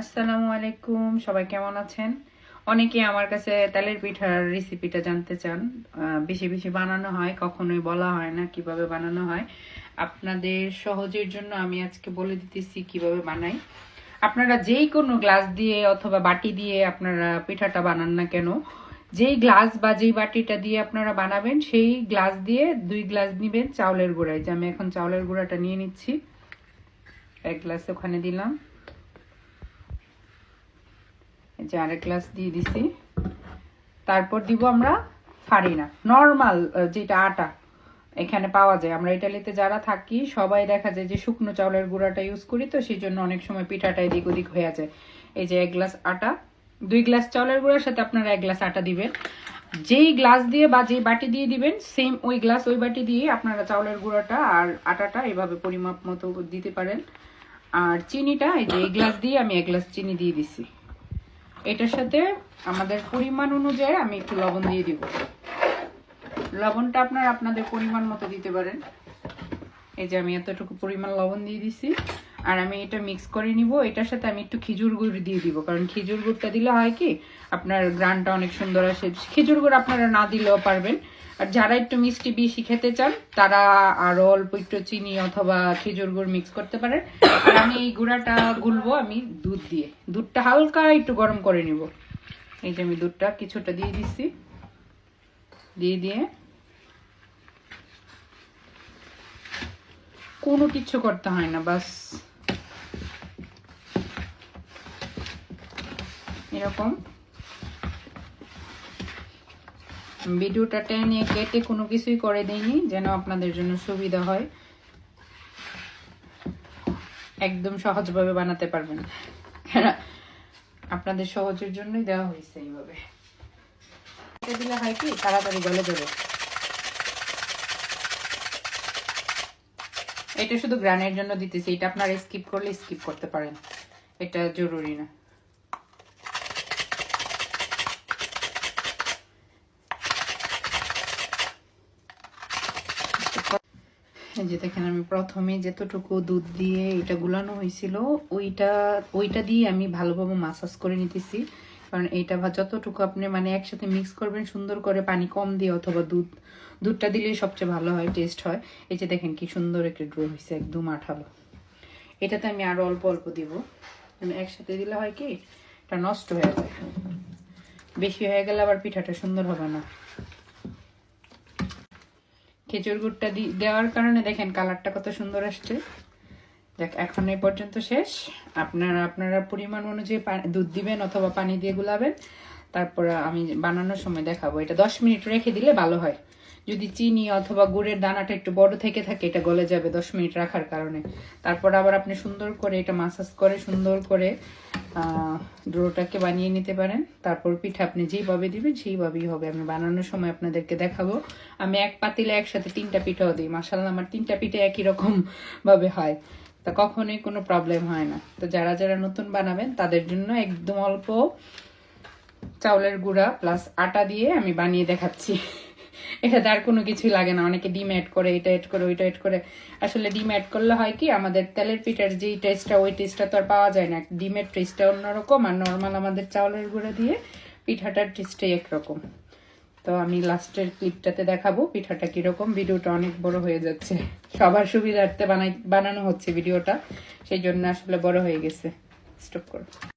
আসসালামু আলাইকুম, সবাই কেমন আছেন? অনেকে আমার কাছে তেলের পিঠার রেসিপিটা জানতে চান। বেশি বেশি বানানো হয়, কখনোই বলা হয় না কীভাবে বানানো হয়। আপনাদের সহজের জন্য আমি আজকে বলে দিতেছি কীভাবে বানাই। আপনারা যেই কোনো গ্লাস দিয়ে অথবা বাটি দিয়ে আপনারা পিঠাটা বানান না কেন, যেই গ্লাস বা যেই বাটিটা দিয়ে আপনারা বানাবেন, সেই গ্লাস দিয়ে দুই গ্লাস নিবেন চাউলের গুঁড়ায়। যে আমি এখন চাউলের গুঁড়াটা নিয়ে নিচ্ছি, এক গ্লাস ওখানে দিলাম। এই যে আরেক গ্লাস দিয়ে দিছি। তারপর দিব আমরা ফারিনা। নর্মাল যেটা আটা, এখানে পাওয়া যায়। আমরা ইটালিতে যারা থাকি, সবাই দেখা যায় যে শুকনো চাউলের গুঁড়াটা ইউজ করি, তো সেই জন্য অনেক সময় পিঠাটা এদিক ওদিক হয়ে যায়। এই যে এক গ্লাস আটা, দুই গ্লাস চাউলের গুঁড়ার সাথে আপনারা এক গ্লাস আটা দিবেন। যেই গ্লাস দিয়ে বা যেই বাটি দিয়ে দিবেন সেম ওই গ্লাস ওই বাটি দিয়ে আপনারা চাউলের গুঁড়াটা আর আটাটা এভাবে পরিমাপ মতো দিতে পারেন। আর চিনিটা, এই যে এই গ্লাস দিয়ে আমি এক গ্লাস চিনি দিয়ে দিছি। এটার সাথে আমাদের পরিমাণ অনুযায়ী আমি একটু লবণ দিয়ে দিব। লবণটা আপনার আপনাদের পরিমাণ মতো দিতে পারেন। এই যে আমি এতটুকু পরিমাণ লবণ দিয়ে দিছি। আর আমি এটা মিক্স করে নিব। এটার সাথে আমি একটু খেজুর গুড় দিয়ে দিব। কারণ খেজুর গুড়টা দিলে হয় কি, আপনার গ্রানটা অনেক সুন্দর আসে। খেজুর গুড় আপনারা না দিলেও পারবেন। আর যারা একটু মিষ্টি বেশি খেতে চান, তারা আরও অল্প একটু চিনি অথবা খেজুর গুড় মিক্স করতে পারেন। আর আমি এই গুঁড়াটা গুলবো আমি দুধ দিয়ে। দুধটা হালকা একটু গরম করে নিব। এই যে আমি দুধটা কিছুটা দিয়ে দিচ্ছি। দিয়ে দিয়ে কোনো কিছু করতে হয় না, বাস। এরকম। ভিডিওটা টেনে কেটে কোনো কিছুই করে দিইনি, যেন আপনাদের জন্য সুবিধা হয়। একদম সহজভাবে বানাতে পারবেন। আপনাদের সহজের জন্যই দেওয়া হয়েছে এইভাবে। দিলে হয় কি, তাড়াতাড়ি গলে যাবে। এটা শুধু গ্রানের জন্য দিতেছি, এটা আপনারা স্কিপ করলে স্কিপ করতে পারেন। এটা জরুরি না। যে দেখেন আমি প্রথমে যতটুকু দুধ দিয়ে এটা গুলানো হয়েছিল, ওইটা ওইটা দিয়ে আমি ভালোভাবে মাসাজ করে নিতেছি। কারণ এইটা যতটুকু আপনি মানে একসাথে মিক্স করবেন, সুন্দর করে পানি কম দিয়ে অথবা দুধ, দুধটা দিলে সবচেয়ে ভালো হয় টেস্ট হয়। এই যে দেখেন কি সুন্দর একটা ড্রো হয়েছে একদম আঠালো। এটাতে আমি আরও অল্প অল্প দিব। মানে একসাথে দিলে হয় কি, এটা নষ্ট হয়ে যায়। বেশি হয়ে গেলে আবার পিঠাটা সুন্দর হবে না। খেজুর গুড়টা দেওয়ার কারণে দেখেন কালারটা কত সুন্দর আসছে। দেখ, এখন এই পর্যন্ত শেষ। আপনারা আপনারা পরিমাণ অনুযায়ী দুধ দিবেন অথবা পানি দিয়ে গুলাবেন। তারপর আমি বানানোর সময় দেখাবো। এটা দশ মিনিট রেখে দিলে ভালো হয়। যদি চিনি অথবা গুড়ের দানাটা একটু বড় থেকে থাকে, এটা গলে যাবে দশ মিনিট রাখার কারণে। তারপর আবার আপনি সুন্দর করে এটা মাসাজ করে, সুন্দর করে ডোটাকে বানিয়ে নিতে পারেন। তারপর পিঠা আপনি যেইভাবে দিবেন, সেইভাবেই হবে। আমি বানানোর সময় আপনাদেরকে দেখাবো। আমি এক পাতিলে একসাথে তিনটা পিঠাও দিই। মাসাল্লাহ আমার তিনটা পিঠে একই রকম ভাবে হয়। তা কখনোই কোনো প্রবলেম হয় না। তো যারা যারা নতুন বানাবেন, তাদের জন্য একদম অল্প চাউলের গুঁড়া প্লাস আটা দিয়ে আমি বানিয়ে দেখাচ্ছি। এটাতে আর কোনো কিছুই লাগে না। অনেকে ডিম অ্যাড করে, এটা অ্যাড করে, ওইটা অ্যাড করে। আসলে ডিম অ্যাড করলে হয় কি, আমাদের তেলের পিঠার যেই টেস্টটা ওই টেস্টটা তো আর পাওয়া যায় না। ডিমের টেস্টটা অন্যরকম আর নর্মাল আমাদের চাউলের গুঁড়ো দিয়ে পিঠাটার টেস্টটাই একরকম। তো আমি লাস্টের ক্লিপটাতে দেখাবো পিঠাটা কীরকম। ভিডিওটা অনেক বড় হয়ে যাচ্ছে। সবার সুবিধার্থে বানাই বানানো হচ্ছে ভিডিওটা। সেই জন্য আসলে বড় হয়ে গেছে। স্টপ করো।